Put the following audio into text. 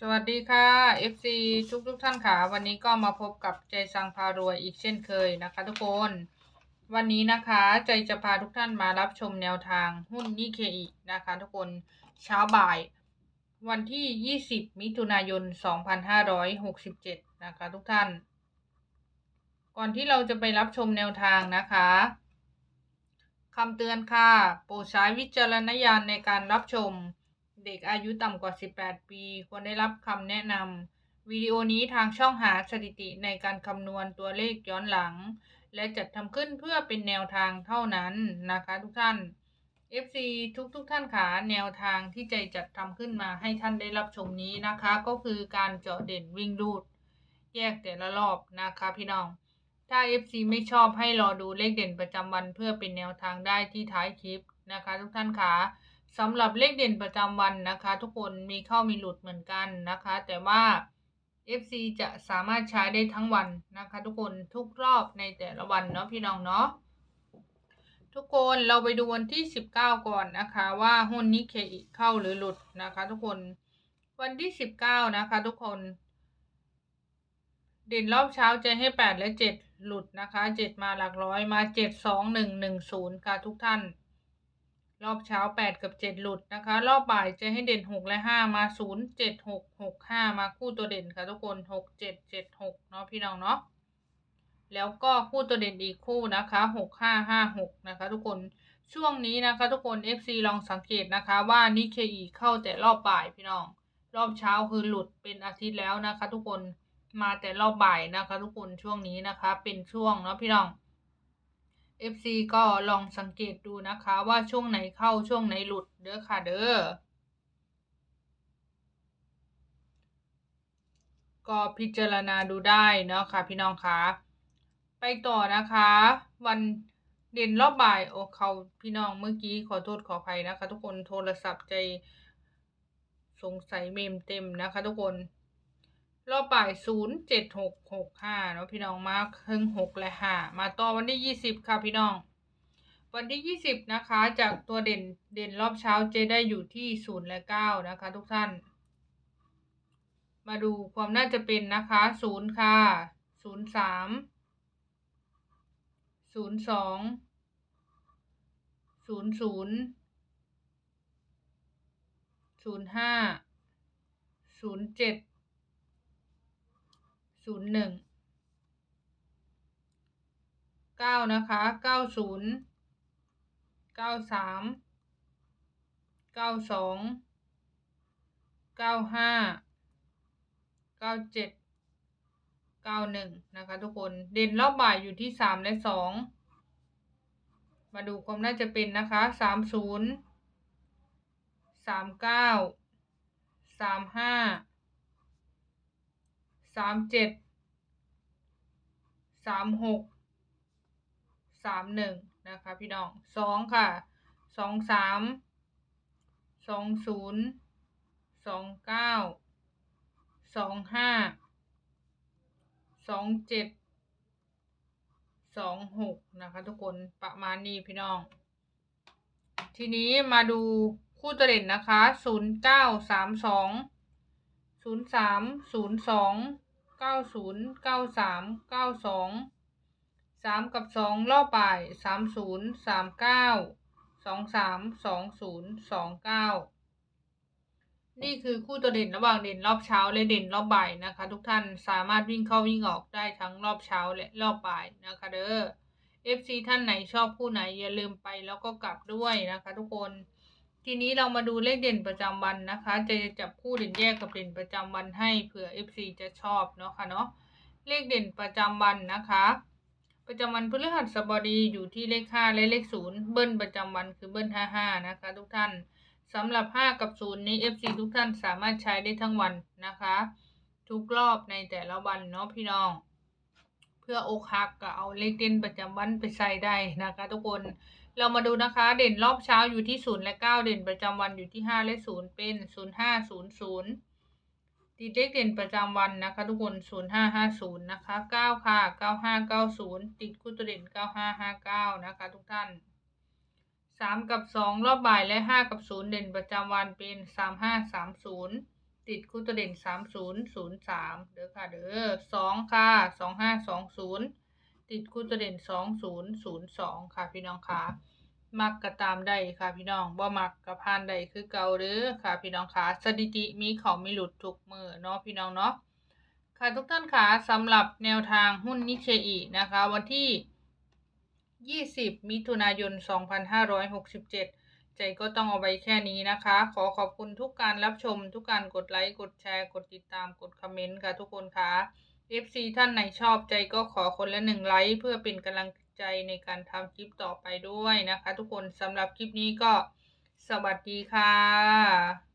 สวัสดีค่ะ FC ทุกทุกๆท่านค่ะ วันนี้ก็มาพบกับใจสังพารวยอีกเช่นเคยนะคะ ทุกคน วันนี้นะคะใจจะพาทุกท่านมารับชมแนวทางหุ้นนิเคอีนะคะ ทุกคนเช้าบ่าย วันที่ 20 มิถุนายน 2567 นะคะ ทุกท่าน ก่อนที่เราจะไปรับชมแนวทางนะคะคำเตือนค่ะ โปรดใช้วิจารณญาณในการรับชม เด็กอายุต่ำกว่า 18 ปี ควรได้รับคำแนะนำวิดีโอนี้ทางช่องหาสถิติในการคำนวณตัวเลขย้อนหลัง และจัดทำขึ้นเพื่อเป็นแนวทางเท่านั้นนะคะทุกท่าน FC ทุกทุกๆท่านขาแนวทางที่ใจจัดทำขึ้นมาให้ท่านได้รับชมนี้นะคะ ก็คือการเจาะเด่นวิ่งรูด แยกแต่ละรอบนะคะพี่น้อง ถ้า FC ไม่ชอบให้รอดูเลขเด่นประจำวันเพื่อเป็นแนวทางได้ที่ท้ายคลิปนะคะ ทุกท่านคะ สำหรับเลขเด่นประจำวันนะคะ ทุกคนมีเข้ามีหลุดเหมือนกันนะคะ แต่ว่า FC จะสามารถใช้ได้ทั้งวันนะคะ ทุกคนทุกรอบในแต่ละวันเนาะพี่น้องเนาะทุกคนเราไปดูวันที่ 19 ก่อนนะคะ ว่าหุ้นนิเคอิเข้าหรือหลุดนะคะ ทุกคนวันที่ 19 นะคะ ทุกคน เด่นรอบเช้าจะให้แปดและเจ็ดหลุดนะคะเจ็ดมาหลักร้อยมาเจ็ดสองหนึ่งหนึ่งศูนย์ค่ะทุกท่าน รอบเช้าแปดกับเจ็ดหลุดนะคะ รอบบ่ายจะให้เด่นหกและห้ามาศูนย์เจ็ดหกหกห้ามาคู่ตัวเด่นค่ะทุกคนหกเจ็ดเจ็ดหกเนาะพี่น้องเนาะแล้วก็คู่ตัวเด่นอีกคู่นะคะหกห้าห้าหกนะคะ ทุกคนช่วงนี้นะคะ ทุกคน FC ลองสังเกตนะคะว่านิเคอีเข้าแต่รอบบ่ายพี่น้อง รอบเช้าคือหลุดเป็นอาทิตย์แล้วนะคะ ทุกคนมาแต่รอบบ่ายนะคะ ทุกคนช่วงนี้นะคะ เป็นช่วงเนาะพี่น้อง FC ก็ลองสังเกตดูนะคะว่าช่วงไหนเข้าช่วงไหนหลุดเด้อค่ะเด้อก็พิจารณาดูได้เนาะค่ะพี่น้องคะไปต่อนะคะ วันเด่นรอบบ่ายโอเขาพี่น้องเมื่อกี้ขอโทษขออภัยนะคะ ทุกคนโทรศัพท์ใจสงสัยเมมเต็มนะคะ ทุกคน รอบบ่ายศูนย์เจ็ดหกหกห้าเนาะพี่น้องมาครึ่งหกและห้ามาต่อวันที่ยี่สิบค่ะพี่น้อง วันที่ยี่สิบนะคะ จากตัวเด่นเด่นรอบเช้าเจได้อยู่ที่ศูนย์และเก้านะคะ ทุกท่าน มาดูความน่าจะเป็นนะคะศูนย์ค่ะศูนย์สามศูนย์สองศูนย์ศูนย์ศูนย์ห้าศูนย์เจ็ด ศูนย์หนึ่งเก้านะคะเก้าศูนย์เก้าสามเก้าสองเก้าห้าเก้าเจ็ดเก้าหนึ่งนะคะทุกคนเด่นรอบบ่ายอยู่ที่สามและสองมาดูความน่าจะเป็นนะคะสามศูนย์สามเก้าสามห้า สามเจ็ดสามหกสามหนึ่งนะคะพี่น้องสองค่ะสองสามสองศูนย์สองเก้าสองห้าสองเจ็ดสองหกนะคะทุกคนประมาณนี้พี่น้อง ทีนี้มาดูคู่ตัวเด่นนะคะศูนย์เก้าสามสองศูนย์สามศูนย์สอง เก้าศูนย์เก้าสามเก้าสองสามกับสองรอบบ่ายสามศูนย์สามเก้าสองสามสองศูนย์สองเก้านี่คือคู่ตัวเด่นระหว่างเด่นรอบเช้าและเด่นรอบบ่ายนะคะ ทุกท่านสามารถวิ่งเข้าวิ่งออกได้ทั้งรอบเช้าและรอบบ่ายนะคะเด้อ FC ท่านไหนชอบคู่ไหนอย่าลืมไปแล้วก็กลับด้วยนะคะทุกคน ทีนี้เรามาดูเลขเด่นประจำวันนะคะ จะจับคู่เด่นแยกกับเด่นประจำวันให้เผื่อ FC จะชอบเนาะค่ะเนาะเลขเด่นประจำวันนะคะ ประจำวันพฤหัสบดีอยู่ที่เลขห้าและเลขศูนย์เบิ้ลประจำวันคือเบิ้ลห้าห้านะคะ ทุกท่านสำหรับห้ากับศูนย์นี้ FC ทุกท่านสามารถใช้ได้ทั้งวันนะคะ ทุกรอบในแต่ละวันเนาะพี่น้อง เพื่ออกหักก็เอาเลขเด่นประจำวันไปใส่ได้นะคะ ทุกคน เรามาดูนะคะ เด่นรอบเช้าอยู่ที่ศูนย์และเก้าเด่นประจำวันอยู่ที่ห้าและศูนย์เป็นศูนย์ห้าศูนย์ศูนย์ติดเลขเด่นประจำวันนะคะ ทุกคนศูนย์ห้าห้าศูนย์นะคะเก้าค่ะเก้าห้าเก้าศูนย์ติดคู่ตัวเด่นเก้าห้าห้าเก้านะคะ ทุกท่านสามกับสองรอบบ่ายและห้ากับศูนย์เด่นประจำวันเป็นสามห้าสามศูนย์ติดคู่ตัวเด่นสามศูนย์ศูนย์สามเด้อค่ะเด้อสองค่ะสองห้าสองศูนย์ ติดคู่ตัวเด่นสองศูนย์ศูนย์สองค่ะพี่น้องค่ะมักก็ตามได้ค่ะพี่น้องบ่มักก็ผ่านได้คือเก่าเด้อค่ะพี่น้องค่ะสถิติมีเขามีหลุดทุกมือเนาะพี่น้องเนาะค่ะทุกท่านค่ะสำหรับแนวทางหุ้นนิเคอีนะคะ วันที่ 20 มิถุนายน 2567 ใจก็ต้องเอาไว้แค่นี้นะคะ ขอขอบคุณทุกการรับชม ทุกการกดไลค์ กดแชร์ กดติดตาม กดคอมเมนต์ค่ะทุกคนค่ะ FC ท่านไหนชอบใจก็ขอคนละหนึ่งไลค์เพื่อเป็นกำลังใจในการทำคลิปต่อไปด้วยนะคะ ทุกคนสำหรับคลิปนี้ก็สวัสดีค่ะ